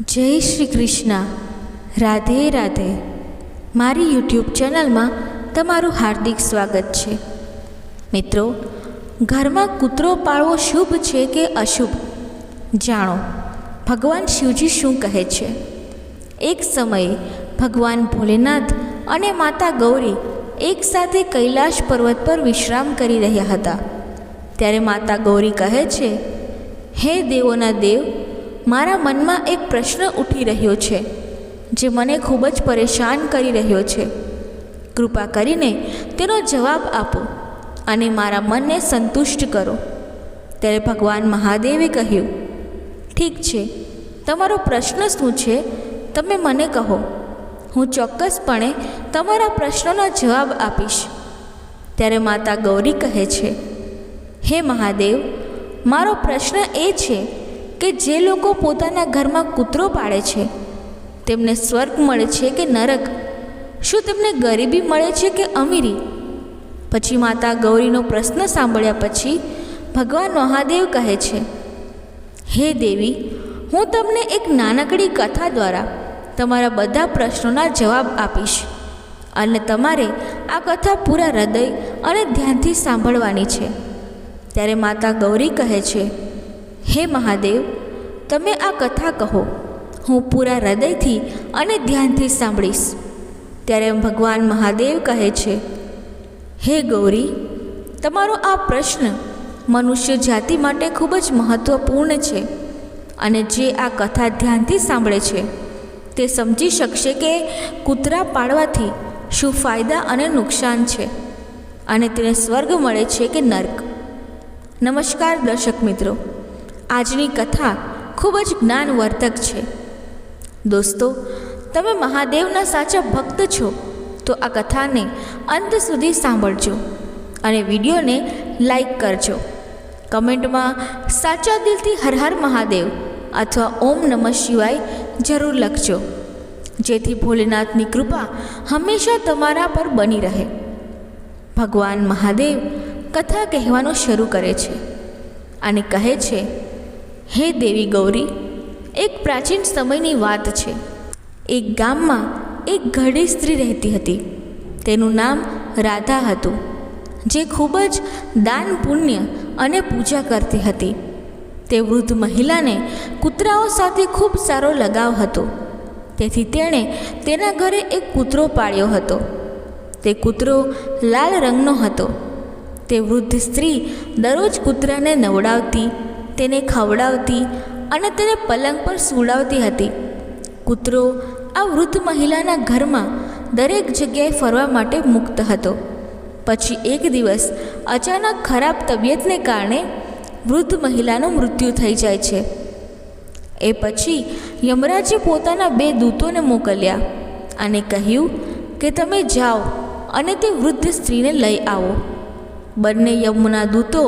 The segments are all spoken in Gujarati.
જય શ્રી કૃષ્ણ. રાધે રાધે. મારી યુટ્યુબ ચેનલમાં તમારું હાર્દિક સ્વાગત છે. મિત્રો, ઘરમાં કૂતરો પાળવો શુભ છે કે અશુભ? જાણો, ભગવાન શિવજી શું કહે છે? એક સમયે ભગવાન ભોલેનાથ અને માતા ગૌરી એકસાથે કૈલાશ પર્વત પર વિશ્રામ કરી રહ્યા હતા. ત્યારે માતા ગૌરી કહે છે, હે દેવોના દેવ મારા મનમાં એક પ્રશ્ન ઉઠી રહ્યો છે, જે મને ખૂબ જ પરેશાન કરી રહ્યો છે. કૃપા કરીને તેનો જવાબ આપો અને મારા મનને સંતુષ્ટ કરો. ત્યારે ભગવાન મહાદેવે કહ્યું, ઠીક છે, તમારો પ્રશ્ન શું છે તમે મને કહો. હું ચોક્કસપણે તમારા પ્રશ્નનો જવાબ આપીશ. ત્યારે માતા ગૌરી કહે છે, હે મહાદેવ, મારો પ્રશ્ન એ છે કે જે લોકો પોતાના ઘરમાં કૂતરો પાળે છે, તેમને સ્વર્ગ મળે છે કે નરક? શું તેમને ગરીબી મળે છે કે અમીરી? પછી માતા ગૌરીનો પ્રશ્ન સાંભળ્યા પછી ભગવાન મહાદેવ કહે છે, હે દેવી, હું તમને એક નાનકડી કથા દ્વારા તમારા બધા પ્રશ્નોના જવાબ આપીશ. અને તમારે આ કથા પૂરા હૃદય અને ધ્યાનથી સાંભળવાની છે. ત્યારે માતા ગૌરી કહે છે હે મહાદેવ, તમે આ કથા કહો. હું પૂરા હૃદયથી અને ધ્યાનથી સાંભળીશ. ત્યારે ભગવાન મહાદેવ કહે છે, હે ગૌરી, તમારો આ પ્રશ્ન મનુષ્ય જાતિ માટે ખૂબ જ મહત્ત્વપૂર્ણ છે અને જે આ કથા ધ્યાનથી સાંભળે છે, તે સમજી શકશે કે કૂતરા પાળવાથી શું ફાયદા અને નુકસાન છે અને તેને સ્વર્ગ મળે છે કે નર્ક. નમસ્કાર દર્શક મિત્રો. આજની કથા ખૂબ જ જ્ઞાનવર્ધક છે. દોસ્તો, તમે મહાદેવના સાચા ભક્ત છો, તો આ કથાને અંત સુધી સાંભળજો અને વિડીયોને લાઈક કરજો. કમેન્ટમાં સાચા દિલથી હર હર મહાદેવ અથવા ઓમ નમઃ શિવાય જરૂર લખજો. જેથી ભોલેનાથની કૃપા હંમેશા તમારા પર બની રહે. ભગવાન મહાદેવ કથા કહેવાનું શરૂ કરે છે અને કહે છે હે દેવી ગૌરી, એક પ્રાચીન સમયની વાત છે. એક ગામમાં એક ઘડી સ્ત્રી રહેતી હતી. તેનું નામ રાધા હતું, જે ખૂબ જ દાન, પુણ્ય અને પૂજા કરતી હતી. તે વૃદ્ધ મહિલાને કૂતરાઓ સાથે ખૂબ સારો લગાવ હતો. તેથી તેણે તેના ઘરે એક કૂતરો પાળ્યો હતો. તે કૂતરો લાલ રંગનો હતો. તે વૃદ્ધ સ્ત્રી દરરોજ કૂતરાને નવડાવતી તેને ખવડાવતી અને તેને પલંગ પર સૂડાવતી હતી. કૂતરો આ વૃદ્ધ મહિલાના ઘરમાં દરેક જગ્યાએ ફરવા માટે મુક્ત હતો. પછી એક દિવસ અચાનક ખરાબ તબિયતને કારણે વૃદ્ધ મહિલાનું મૃત્યુ થઈ જાય છે. એ પછી યમરાજે પોતાના બે દૂતોને મોકલ્યા અને કહ્યું કે તમે જાઓ અને તે વૃદ્ધ સ્ત્રીને લઈ આવો. બંને યમુના દૂતો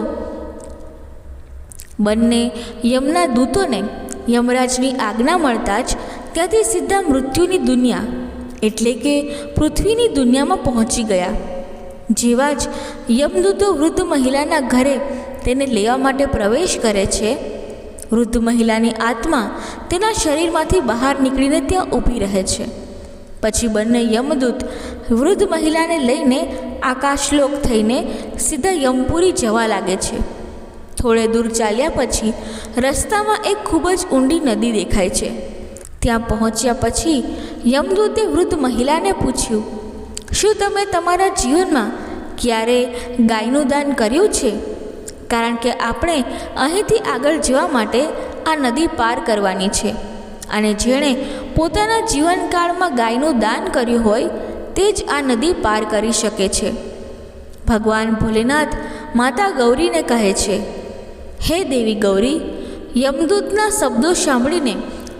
બંને યમના દૂતોને યમરાજની આજ્ઞા મળતા જ ત્યાંથી સીધા મૃત્યુની દુનિયા, એટલે કે પૃથ્વીની દુનિયામાં પહોંચી ગયા. જેવા જ યમદૂતો વૃદ્ધ મહિલાના ઘરે તેને લેવા માટે પ્રવેશ કરે છે, વૃદ્ધ મહિલાની આત્મા તેના શરીરમાંથી બહાર નીકળીને ત્યાં ઊભી રહે છે. પછી બંને યમદૂત વૃદ્ધ મહિલાને લઈને આકાશલોક થઈને સીધા યમપુરી જવા લાગે છે. થોડે દૂર ચાલ્યા પછી રસ્તામાં એક ખૂબ જ ઊંડી નદી દેખાય છે. ત્યાં પહોંચ્યા પછી યમદૂતે વૃદ્ધ મહિલાને પૂછ્યું, શું તમે તમારા જીવનમાં ક્યારે ગાયનું દાન કર્યું છે? કારણ કે આપણે અહીંથી આગળ જવા માટે આ નદી પાર કરવાની છે. અને જેણે પોતાના જીવનકાળમાં ગાયનું દાન કર્યું હોય, તે જ આ નદી પાર કરી શકે છે. ભગવાન ભોલેનાથ માતા ગૌરીને કહે છે હે દેવી ગૌરી યમદૂતના શબ્દો સાંભળીને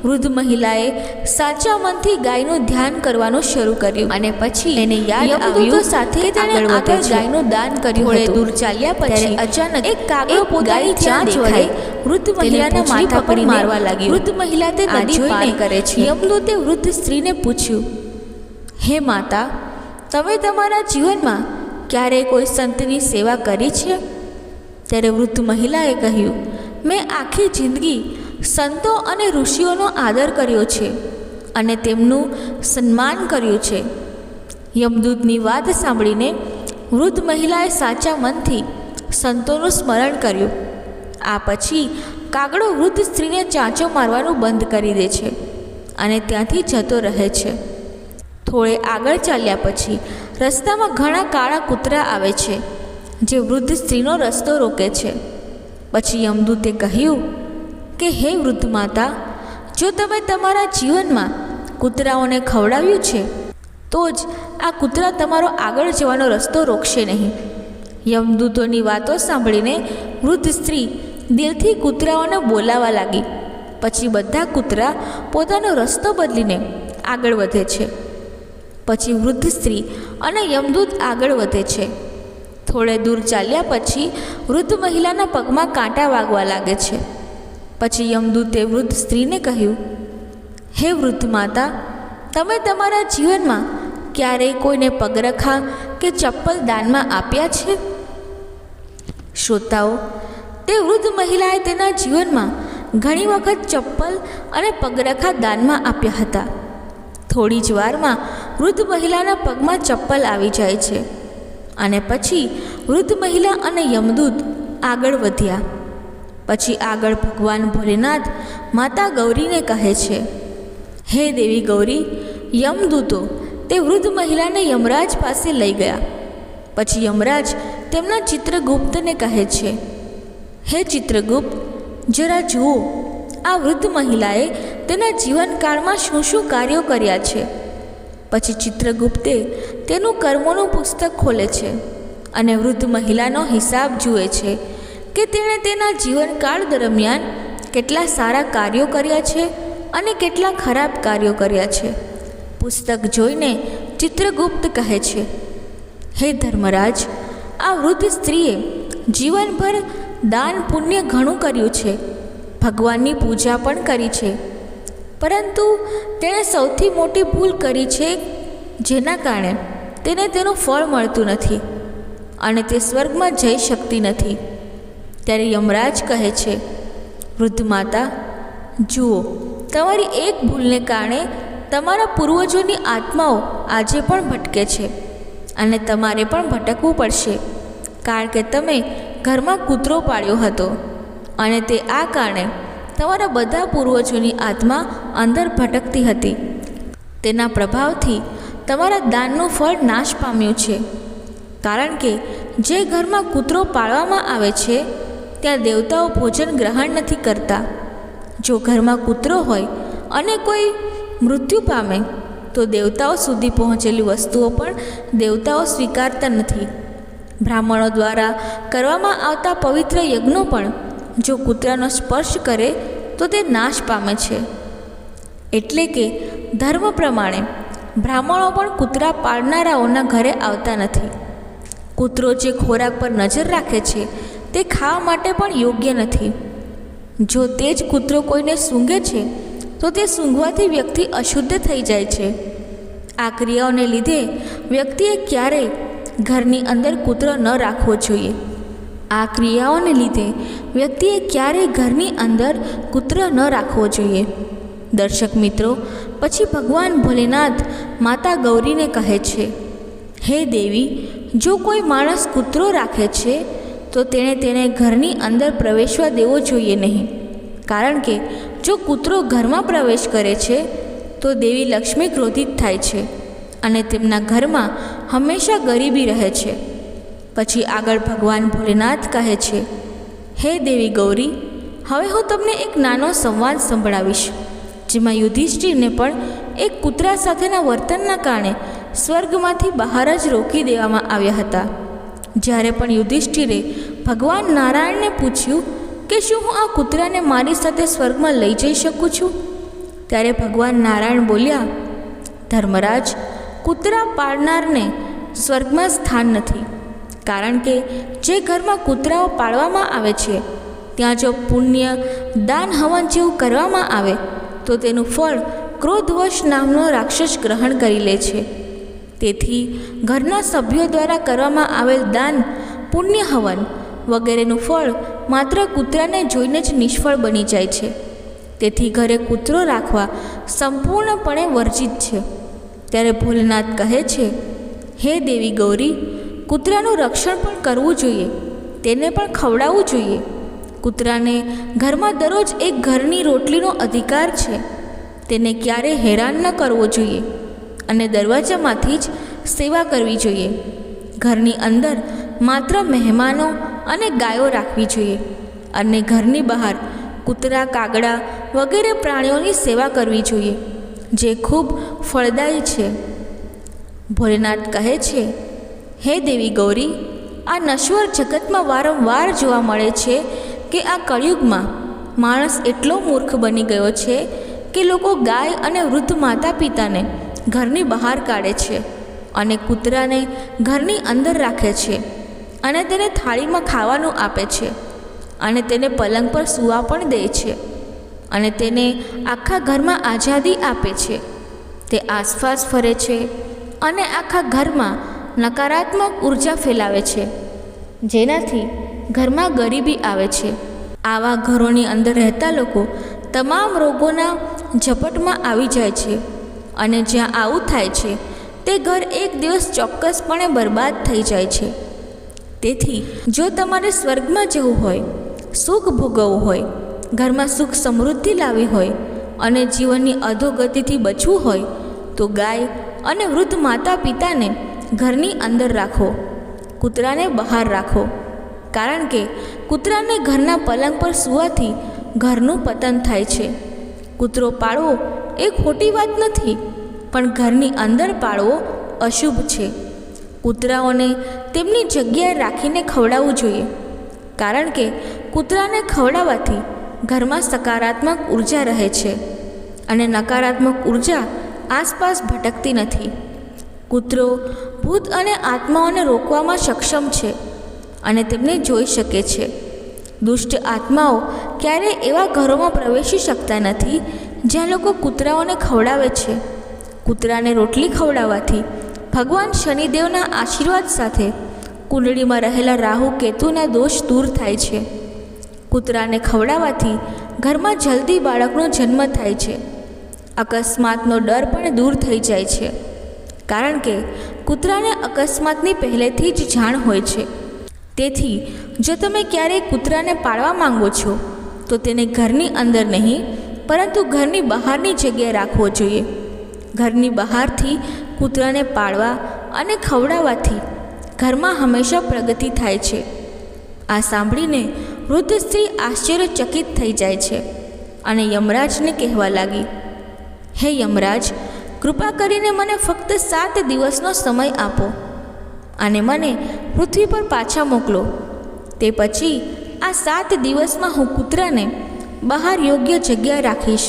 વૃદ્ધ મહિલાએ સાચા મનથી ગાયનું ધ્યાન કરવાનું શરૂ કર્યું અને પછી એને યાદ આવ્યું સાથે તેણે આગળ ગાયનું દાન કર્યું થોડે દૂર ચાલ્યા પછી અચાનક એક કાગડો પોતાની ચાંચ વડે વૃદ્ધ મહિલાના માથા પર મારવા લાગ્યો. વૃદ્ધ મહિલા તે નદી પાર કરે છે. યમદૂતે વૃદ્ધ સ્ત્રીને પૂછ્યું હે માતા તમે તમારા જીવનમાં ક્યારેય કોઈ સંતની સેવા કરી છે? ત્યારે વૃદ્ધ મહિલાએ કહ્યું, મેં આખી જિંદગી સંતો અને ઋષિઓનો આદર કર્યો છે અને તેમનું સન્માન કર્યું છે. યમદૂતની વાત સાંભળીને વૃદ્ધ મહિલાએ સાચા મનથી સંતોનું સ્મરણ કર્યું. આ પછી કાગડો વૃદ્ધ સ્ત્રીને ચાંચો મારવાનું બંધ કરી દે છે અને ત્યાંથી જતો રહે છે. થોડે આગળ ચાલ્યા પછી રસ્તામાં ઘણા કાળા કૂતરા આવે છે. જે વૃદ્ધ સ્ત્રીનો રસ્તો રોકે છે. પછી યમદૂતે કહ્યું કે, હે વૃદ્ધ માતા, જો તમે તમારા જીવનમાં કૂતરાઓને ખવડાવ્યું છે, તો જ આ કૂતરા તમારો આગળ જવાનો રસ્તો રોકશે નહીં. યમદૂતોની વાતો સાંભળીને વૃદ્ધ સ્ત્રી દિલથી કૂતરાઓને બોલાવા લાગી. પછી બધા કૂતરા પોતાનો રસ્તો બદલીને આગળ વધે છે. પછી વૃદ્ધ સ્ત્રી અને યમદૂત આગળ વધે છે. થોડે દૂર ચાલ્યા પછી વૃદ્ધ મહિલાના પગમાં કાંટા વાગવા લાગે છે. પછી યમદૂતે વૃદ્ધ સ્ત્રીને કહ્યું, હે વૃદ્ધ માતા, તમે તમારા જીવનમાં ક્યારેય કોઈને પગરખા કે ચપ્પલ દાનમાં આપ્યા છે? શ્રોતાઓ, તે વૃદ્ધ મહિલાએ તેના જીવનમાં ઘણી વખત ચપ્પલ અને પગરખા દાનમાં આપ્યા હતા. થોડી જ વારમાં વૃદ્ધ મહિલાના પગમાં ચપ્પલ આવી જાય છે. અને પછી વૃદ્ધ મહિલા અને યમદૂત આગળ વધ્યા. પછી આગળ ભગવાન ભોલેનાથ માતા ગૌરીને કહે છે, હે દેવી ગૌરી, યમદૂતો તે વૃદ્ધ મહિલાને યમરાજ પાસે લઈ ગયા. પછી યમરાજ તેમના ચિત્રગુપ્તને કહે છે, હે ચિત્રગુપ્ત, જરા જુઓ, આ વૃદ્ધ મહિલાએ તેના જીવનકાળમાં શું શું કાર્યો કર્યા છે? પછી ચિત્રગુપ્તે તેનું કર્મોનું પુસ્તક ખોલે છે અને વૃદ્ધ મહિલાનો હિસાબ જુએ છે કે તેણે તેના જીવનકાળ દરમિયાન કેટલા સારા કાર્યો કર્યા છે અને કેટલા ખરાબ કાર્યો કર્યા છે. પુસ્તક જોઈને ચિત્રગુપ્ત કહે છે, હે ધર્મરાજ, આ વૃદ્ધ સ્ત્રીએ જીવનભર દાન પુણ્ય ઘણું કર્યું છે. ભગવાનની પૂજા પણ કરી છે. પરંતુ તેણે સૌથી મોટી ભૂલ કરી છે જેના કારણે તેને તેનું ફળ મળતું નથી અને તે સ્વર્ગમાં જઈ શકતી નથી. ત્યારે યમરાજ કહે છે વૃદ્ધ માતા જુઓ, તમારી એક ભૂલને કારણે તમારા પૂર્વજોની આત્માઓ આજે પણ ભટકે છે અને તમારે પણ ભટકવું પડશે, કારણ કે તમે ઘરમાં કૂતરો પાળ્યો હતો અને તે આ કારણે તમારા બધા પૂર્વજોની આત્મા અંદર ભટકતી હતી. તેના પ્રભાવથી તમારા દાનનું ફળ નાશ પામ્યું છે. કારણ કે જે ઘરમાં કૂતરો પાળવામાં આવે છે, ત્યાં દેવતાઓ ભોજન ગ્રહણ નથી કરતા. જો ઘરમાં કૂતરો હોય અને કોઈ મૃત્યુ પામે, તો દેવતાઓ સુધી પહોંચેલી વસ્તુઓ પણ દેવતાઓ સ્વીકારતા નથી. બ્રાહ્મણો દ્વારા કરવામાં આવતા પવિત્ર યજ્ઞો પણ જો કૂતરાનો સ્પર્શ કરે, તો તે નાશ પામે છે. એટલે કે ધર્મ પ્રમાણે બ્રાહ્મણો પણ કૂતરા પાળનારાઓના ઘરે આવતા નથી. કૂતરો જે ખોરાક પર નજર રાખે છે, તે ખાવા માટે પણ યોગ્ય નથી. જો તે જ કૂતરો કોઈને સૂંઘે છે, તો તે સૂંઘવાથી વ્યક્તિ અશુદ્ધ થઈ જાય છે. આ ક્રિયાઓને લીધે વ્યક્તિએ ક્યારેય ઘરની અંદર કૂતરો ન રાખવો જોઈએ. આ ક્રિયાઓને લીધે વ્યક્તિએ ક્યારેય ઘરની અંદર કૂતરો ન રાખવો જોઈએ. દર્શક મિત્રો, પછી ભગવાન ભોલેનાથ માતા ગૌરીને કહે છે, હે દેવી, જો કોઈ માણસ કૂતરો રાખે છે, તો તેણે તેને ઘરની અંદર પ્રવેશવા દેવો જોઈએ નહીં. કારણ કે જો કૂતરો ઘરમાં પ્રવેશ કરે છે, તો દેવી લક્ષ્મી ક્રોધિત થાય છે અને તેમના ઘરમાં હંમેશા ગરીબી રહે છે. પછી આગળ ભગવાન ભોલેનાથ કહે છે, હે દેવી ગૌરી, હવે હું તમને એક નાનો સંવાદ સંભળાવીશ. જેમાં યુધિષ્ઠિરને પણ એક કૂતરા સાથેના વર્તનના કારણે સ્વર્ગમાંથી બહાર જ રોકી દેવામાં આવ્યા હતા. જ્યારે પણ યુધિષ્ઠિરે ભગવાન નારાયણને પૂછ્યું કે શું હું આ કૂતરાને મારી સાથે સ્વર્ગમાં લઈ જઈ શકું છું? ત્યારે ભગવાન નારાયણ બોલ્યા, ધર્મરાજ, કૂતરા પાળનારને સ્વર્ગમાં સ્થાન નથી. કારણ કે જે ઘરમાં કૂતરાઓ પાળવામાં આવે છે, ત્યાં જો પુણ્ય, દાન હવન જેવું કરવામાં આવે તો તેનું ફળ ક્રોધવશ નામનો રાક્ષસ ગ્રહણ કરી લે છે. તેથી ઘરના સભ્યો દ્વારા કરવામાં આવેલ દાન, પુણ્ય હવન વગેરેનું ફળ માત્ર કૂતરાને જોઈને જ નિષ્ફળ બની જાય છે. તેથી ઘરે કૂતરો રાખવા સંપૂર્ણપણે વર્જિત છે. ત્યારે ભોલેનાથ કહે છે, હે દેવી ગૌરી, કૂતરાનું રક્ષણ પણ કરવું જોઈએ. તેને પણ ખવડાવવું જોઈએ. કૂતરાને ઘરમાં દરરોજ એક ઘરની રોટલીનો અધિકાર છે. તેને ક્યારે હેરાન ન કરવો જોઈએ અને દરવાજામાંથી જ સેવા કરવી જોઈએ. ઘરની અંદર માત્ર મહેમાનો અને ગાયો રાખવી જોઈએ અને ઘરની બહાર કૂતરા, કાગડા વગેરે પ્રાણીઓની સેવા કરવી જોઈએ, જે ખૂબ ફળદાયી છે. ભોલેનાથ કહે છે, હે દેવી ગૌરી, આ નશ્વર જગતમાં વારંવાર જોવા મળે છે કે આ કળિયુગમાં માણસ એટલો મૂર્ખ બની ગયો છે કે લોકો ગાય અને વૃદ્ધ માતા પિતાને ઘરની બહાર કાઢે છે અને કૂતરાને ઘરની અંદર રાખે છે અને તેને થાળીમાં ખાવાનું આપે છે અને તેને પલંગ પર સૂવા પણ દે છે અને તેને આખા ઘરમાં આઝાદી આપે છે. તે આસપાસ ફરે છે અને આખા ઘરમાં નકારાત્મક ઊર્જા ફેલાવે છે. જેનાથી ઘરમાં ગરીબી આવે છે. આવા ઘરોની અંદર રહેતા લોકો તમામ રોગોના ઝપટમાં આવી જાય છે અને જ્યાં આવું થાય છે, તે ઘર એક દિવસ ચોક્કસપણે બરબાદ થઈ જાય છે. તેથી, જો તમારે સ્વર્ગમાં જવું હોય, સુખ ભોગવવું હોય, ઘરમાં સુખ સમૃદ્ધિ લાવી હોય અને જીવનની અધોગતિથી બચવું હોય, તો ગાય અને વૃદ્ધ માતા પિતાને ઘરની અંદર રાખો. કૂતરાને બહાર રાખો. કારણ કે કૂતરાને ઘરના પલંગ પર સૂવાથી ઘરનું પતન થાય છે. કૂતરો પાળવો એ ખોટી વાત નથી, પણ ઘરની અંદર પાળવો અશુભ છે. કૂતરાઓને તેમની જગ્યાએ રાખીને ખવડાવવું જોઈએ, કારણ કે કૂતરાને ખવડાવવાથી ઘરમાં સકારાત્મક ઊર્જા રહે છે અને નકારાત્મક ઊર્જા આસપાસ ભટકતી નથી. કૂતરો ભૂત અને આત્માઓને રોકવામાં સક્ષમ છે. અને તેમને જોઈ શકે છે. દુષ્ટ આત્માઓ ક્યારેય એવા ઘરોમાં પ્રવેશી શકતા નથી, જ્યાં લોકો કૂતરાઓને ખવડાવે છે. કૂતરાને રોટલી ખવડાવવાથી ભગવાન શનિદેવના આશીર્વાદ સાથે કુંડળીમાં રહેલા રાહુ કેતુના દોષ દૂર થાય છે. કૂતરાને ખવડાવવાથી ઘરમાં જલ્દી બાળકનો જન્મ થાય છે. અકસ્માતનો ડર પણ દૂર થઈ જાય છે. કારણ કે કૂતરાને અકસ્માતની પહેલેથી જ જાણ હોય છે. તેથી, જો તમે ક્યારેય કૂતરાને પાળવા માંગો છો, તો તેને ઘરની અંદર નહીં, પરંતુ ઘરની બહારની જગ્યાએ રાખવો જોઈએ. ઘરની બહારથી કૂતરાને પાળવા અને ખવડાવવાથી ઘરમાં હંમેશા પ્રગતિ થાય છે. આ સાંભળીને વૃદ્ધ સ્ત્રી આશ્ચર્યચકિત થઈ જાય છે અને યમરાજને કહેવા લાગી, હે યમરાજ, કૃપા કરીને મને ફક્ત સાત દિવસનો સમય આપો. અને મને પૃથ્વી પર પાછા મોકલો. તે પછી આ સાત દિવસમાં હું કૂતરાને બહાર યોગ્ય જગ્યા રાખીશ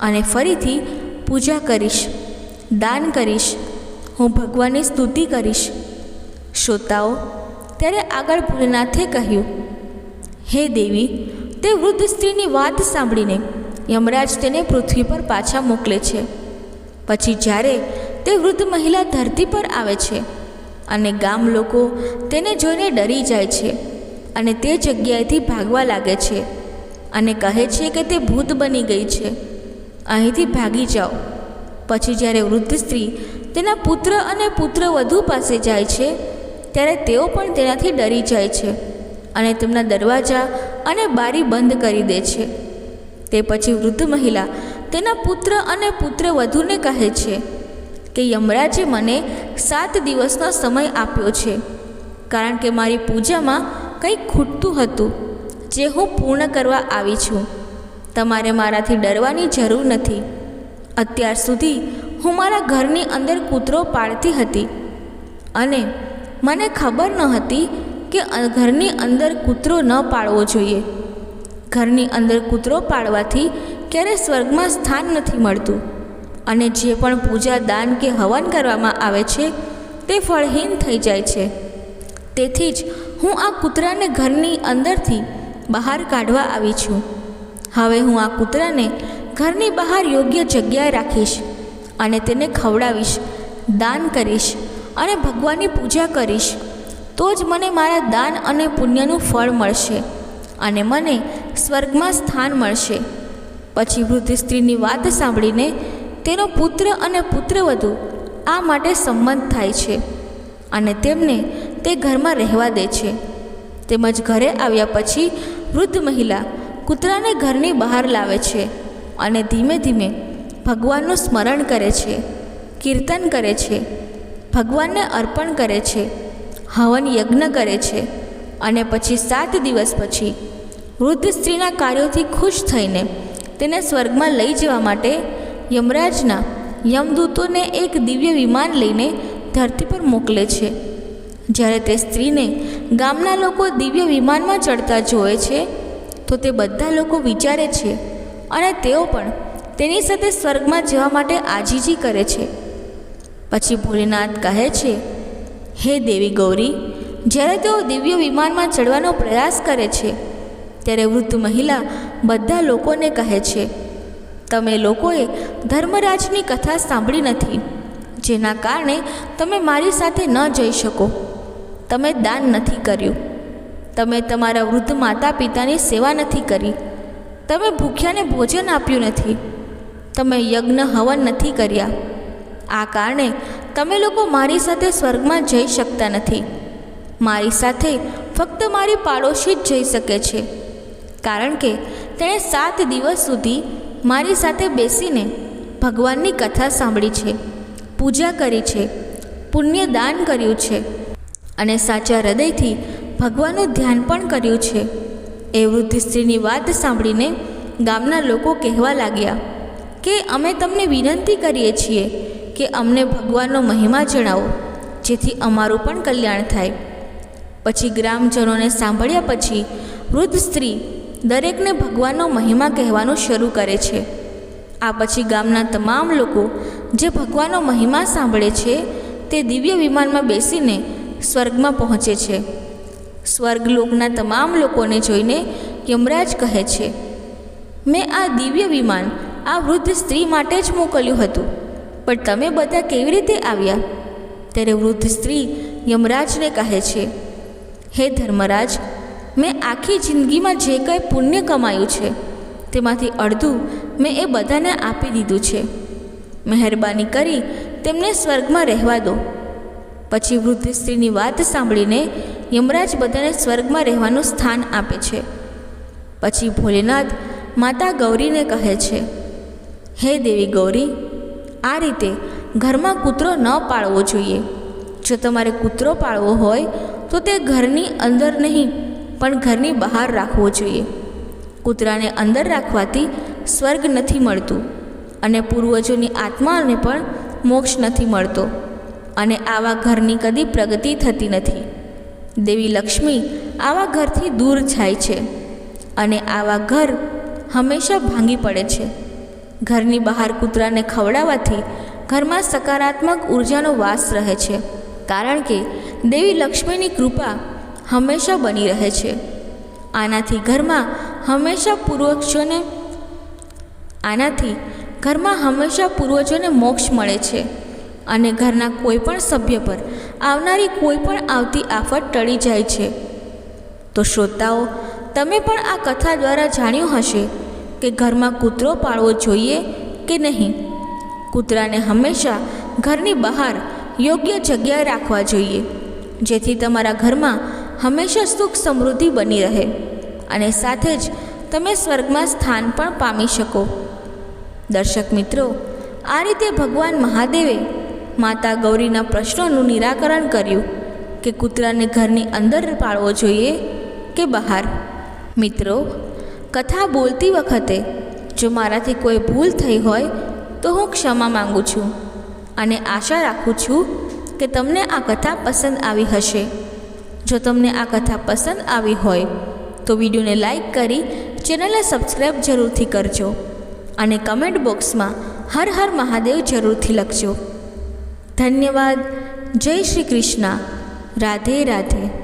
અને ફરીથી પૂજા કરીશ, દાન કરીશ, હું ભગવાનની સ્તુતિ કરીશ. શ્રોતાઓ, ત્યારે આગળ ભોલેનાથે કહ્યું, હે દેવી, તે વૃદ્ધ સ્ત્રીની વાત સાંભળીને યમરાજ તેને પૃથ્વી પર પાછા મોકલે છે. પછી જ્યારે તે વૃદ્ધ મહિલા ધરતી પર આવે છે અને ગામ લોકો તેને જોઈને ડરી જાય છે અને તે જગ્યાએથી ભાગવા લાગે છે અને કહે છે કે તે ભૂત બની ગઈ છે. અહીંથી ભાગી જાઓ. પછી જ્યારે વૃદ્ધ સ્ત્રી તેના પુત્ર અને પુત્ર વધુ પાસે જાય છે, ત્યારે તેઓ પણ તેનાથી ડરી જાય છે અને તેમના દરવાજા અને બારી બંધ કરી દે છે. તે પછી વૃદ્ધ મહિલા તેના પુત્ર અને પુત્ર વધુને કહે છે કે યમરાજે મને સાત દિવસનો સમય આપ્યો છે. કારણ કે મારી પૂજામાં કંઈક ખૂટતું હતું, જે હું પૂર્ણ કરવા આવી છું. તમારે મારાથી ડરવાની જરૂર નથી. અત્યાર સુધી હું મારા ઘરની અંદર કૂતરો પાળતી હતી. અને મને ખબર ન હતી કે ઘરની અંદર કૂતરો ન પાળવો જોઈએ. ઘરની અંદર કૂતરો પાળવાથી ક્યારે સ્વર્ગમાં સ્થાન નથી મળતું. અને જે પણ પૂજા દાન કે હવન કરવામાં આવે છે, તે ફળહીન થઈ જાય છે. તેથી જ હું આ કૂતરાને ઘરની અંદરથી બહાર કાઢવા આવી છું. હવે હું આ કૂતરાને ઘરની બહાર યોગ્ય જગ્યાએ રાખીશ અને તેને ખવડાવીશ, દાન કરીશ અને ભગવાનની પૂજા કરીશ. તો જ મને મારા દાન અને પુણ્યનું ફળ મળશે અને મને સ્વર્ગમાં સ્થાન મળશે. પછી વૃદ્ધ સ્ત્રીની વાત સાંભળીને તેનો પુત્ર અને પુત્રવધુ આ માટે સંમત થાય છે અને તેમને તે ઘરમાં રહેવા દે છે. તેમજ ઘરે આવ્યા પછી વૃદ્ધ મહિલા કૂતરાને ઘરની બહાર લાવે છે અને ધીમે ધીમે ભગવાનનું સ્મરણ કરે છે, કીર્તન કરે છે, ભગવાનને અર્પણ કરે છે, હવન યજ્ઞ કરે છે અને પછી સાત દિવસ પછી વૃદ્ધ સ્ત્રીના કાર્યોથી ખુશ થઈને તેને સ્વર્ગમાં લઈ જવા માટે યમરાજના યમદૂતોને એક દિવ્ય વિમાન લઈને ધરતી પર મોકલે છે. જ્યારે તે સ્ત્રીને ગામના લોકો દિવ્ય વિમાનમાં ચડતા જોવે છે, તો તે બધા લોકો વિચારે છે અને તેઓ પણ તેની સાથે સ્વર્ગમાં જવા માટે આજીજી કરે છે. પછી ભોલેનાથ કહે છે, હે દેવી ગૌરી, જ્યારે તેઓ દિવ્ય વિમાનમાં ચડવાનો પ્રયાસ કરે છે, ત્યારે વૃદ્ધ મહિલા બધા લોકોને કહે છે તમે લોકોએ ધર્મરાજની કથા સાંભળી નથી, જેના કારણે તમે મારી સાથે ન જઈ શકો. તમે દાન નથી કર્યું. તમે તમારા વૃદ્ધ માતા પિતાની સેવા નથી કરી. તમે ભૂખ્યાને ભોજન આપ્યું નથી. તમે યજ્ઞ હવન નથી કર્યા. આ કારણે તમે લોકો મારી સાથે સ્વર્ગમાં જઈ શકતા નથી. મારી સાથે ફક્ત મારી પાડોશી જ જઈ શકે છે. કારણ કે તેણે સાત દિવસ સુધી મારી સાથે બેસીને ભગવાનની કથા સાંભળી છે, પૂજા કરી છે, પુણ્ય દાન કર્યું છે અને સાચા હૃદયથી ભગવાનનું ધ્યાન પણ કર્યું છે. એ વૃદ્ધ સ્ત્રીની વાત સાંભળીને ગામના લોકો કહેવા લાગ્યા કે અમે તમને વિનંતી કરીએ છીએ કે અમને ભગવાનનો મહિમા જણાવો, જેથી અમારું પણ કલ્યાણ થાય. પછી ગ્રામજનોને સાંભળ્યા પછી વૃદ્ધ સ્ત્રી દરેકને ભગવાનનો મહિમા કહેવાનું શરૂ કરે છે. આ પછી ગામના તમામ લોકો જે ભગવાનનો મહિમા સાંભળે છે, તે દિવ્ય વિમાનમાં બેસીને સ્વર્ગમાં પહોંચે છે. સ્વર્ગલોકના તમામ લોકોને જોઈને યમરાજ કહે છે, મેં આ દિવ્ય વિમાન આ વૃદ્ધ સ્ત્રી માટે જ મોકલ્યું હતું, પણ તમે બધા કેવી રીતે આવ્યા? ત્યારે વૃદ્ધ સ્ત્રી યમરાજને કહે છે, હે ધર્મરાજ મેં આખી જિંદગીમાં જે કંઈ પુણ્ય કમાયું છે, તેમાંથી અડધું મેં એ બધાને આપી દીધું છે. મહેરબાની કરી તેમને સ્વર્ગમાં રહેવા દો. પછી વૃદ્ધ સ્ત્રીની વાત સાંભળીને યમરાજ બધાને સ્વર્ગમાં રહેવાનું સ્થાન આપે છે. પછી ભોલેનાથ માતા ગૌરીને કહે છે, હે દેવી ગૌરી, આ રીતે ઘરમાં કૂતરો ન પાળવો જોઈએ. જો તમારે કૂતરો પાળવો હોય તો તે ઘરની અંદર નહીં પણ ઘરની બહાર રાખવો જોઈએ. કૂતરાને અંદર રાખવાથી સ્વર્ગ નથી મળતું અને પૂર્વજોની આત્માને પણ મોક્ષ નથી મળતો અને આવા ઘરની કદી પ્રગતિ થતી નથી. દેવી લક્ષ્મી આવા ઘરથી દૂર જાય છે અને આવા ઘર હંમેશા ભાંગી પડે છે. ઘરની બહાર કૂતરાને ખવડાવવાથી ઘરમાં સકારાત્મક ઉર્જાનો વાસ રહે છે. કારણ કે દેવી લક્ષ્મીની કૃપા હંમેશા બની રહે છે. આનાથી ઘરમાં હંમેશા પૂર્વજોને આનાથી ઘરમાં હંમેશા પૂર્વજોને મોક્ષ મળે છે. અને ઘરના કોઈ પણ સભ્ય પર આવનારી કોઈ પણ આવતી આફત ટળી જાય છે. તો શ્રોતાઓ, તમે પણ આ કથા દ્વારા જાણ્યું હશે કે ઘરમાં કૂતરો પાળવો જોઈએ કે નહીં? કૂતરાને હંમેશા ઘરની બહાર યોગ્ય જગ્યાએ રાખવા જોઈએ. જેથી તમારા ઘરમાં હંમેશા સુખ સમૃદ્ધિ બની રહે અને સાથે જ તમે સ્વર્ગમાં સ્થાન પણ પામી શકો. દર્શક મિત્રો, આ રીતે ભગવાન મહાદેવે માતા ગૌરીના પ્રશ્નોનું નિરાકરણ કર્યું કે કૂતરાને ઘરની અંદર પાળવો જોઈએ કે બહાર. મિત્રો, કથા બોલતી વખતે જો મારાથી કોઈ ભૂલ થઈ હોય તો હું ક્ષમા માગું છું અને આશા રાખું છું કે તમને આ કથા પસંદ આવી હશે. જો તમને આ કથા પસંદ આવી હોય, તો વિડીયોને લાઇક કરી ચેનલને સબસ્ક્રાઈબ જરૂરથી કરજો અને કમેન્ટ બોક્સમાં હર હર મહાદેવ જરૂરથી લખજો. ધન્યવાદ. જય શ્રી કૃષ્ણ. રાધે રાધે.